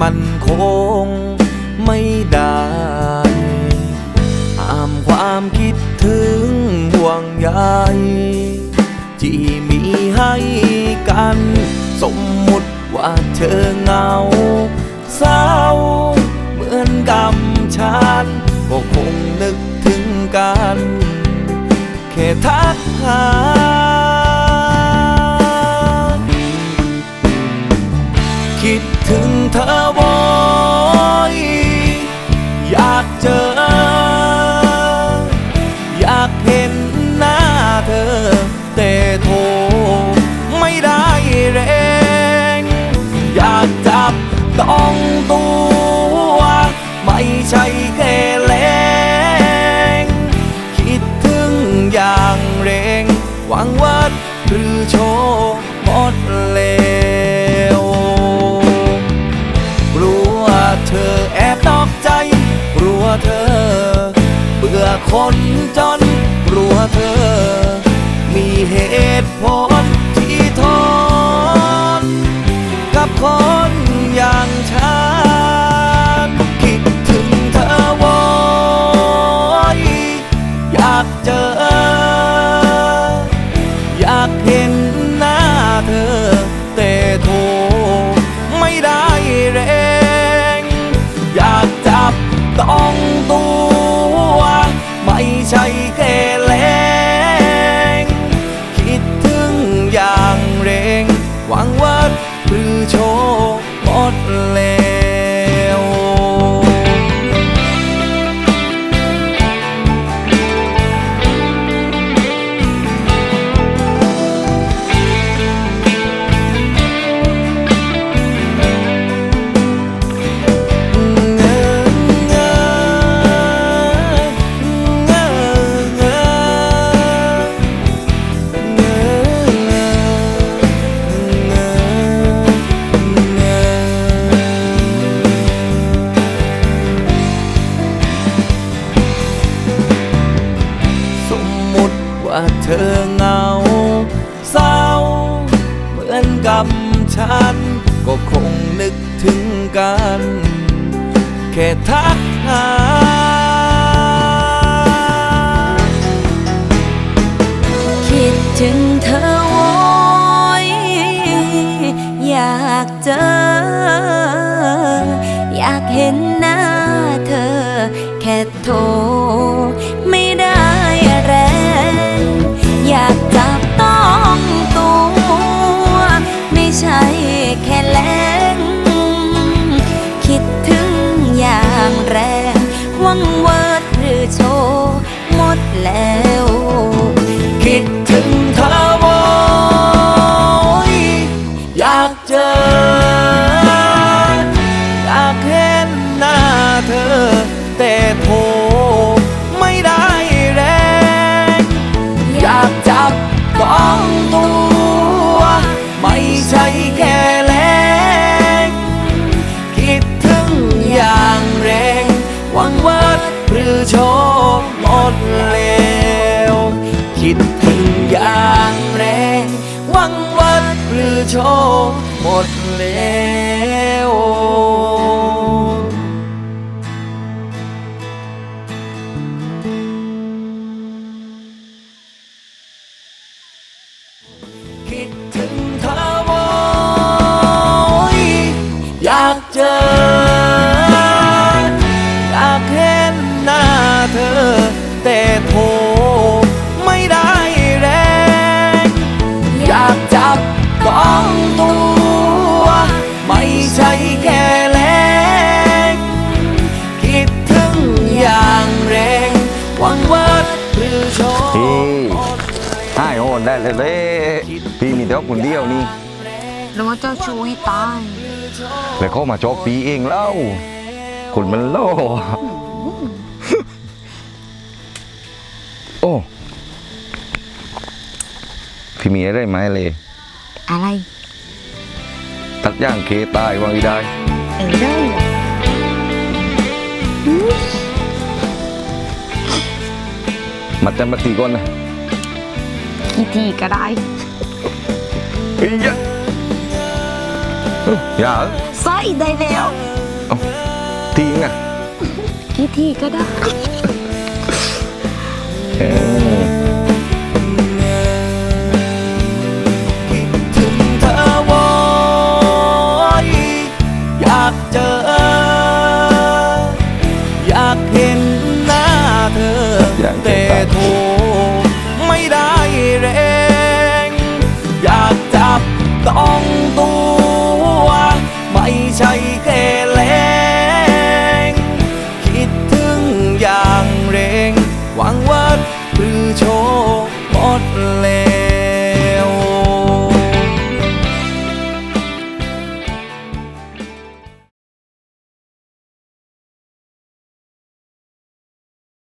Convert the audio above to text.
มันคงไม่ได้ห้ามความคิดถึงห่วงใยที่มีให้กัน สมมุติว่าเธอเหงาเศร้าเหมือนกับฉันก็คงนึกถึงกัน แค่ทักหา ถึงเธอบ่อยอยากเจอ อยากเห็นหน้าเธอ แต่โทรไม่ได้แรง อยากจับต้องตัว ไม่ใช่แค่แรงคิดถึงอย่างเร่งหวังว่าหรือโชว์หมดแล้ว เธอแอบนอกใจ กลัวเธอ เบื่อคนจนกลัวเธอ มีเหตุผล เธอเหงา เศร้า เหมือนกับฉัน ก็คงนึกถึงกัน แค่ทักหาคิดถึงเธอโอยอยากเจอ เวิร์ดหรือโชว์หมดแล้ว โชว์หมดแล้วคิดถึงเธอโวยอยากเจอ อยากเห็นหน้าเธอ เลยเลยพี่มีแต่ว่าคนเดียวนี่แล้วว่าเจ้าชู้ให้ตายแล้วเขามาชอบพี่เองเล่าคนมันโล่โอ้พี่มีอะไรไหมเลยอะไร ตัดย่างเคตายวางอีได้เออได้มัดจำปฏิก่อนนะ กี่ทีก็ได้ เฮ้ยยะเอ้าอย่าสใส่ได้แล้วทิ้งอะกี่ทีก็ได้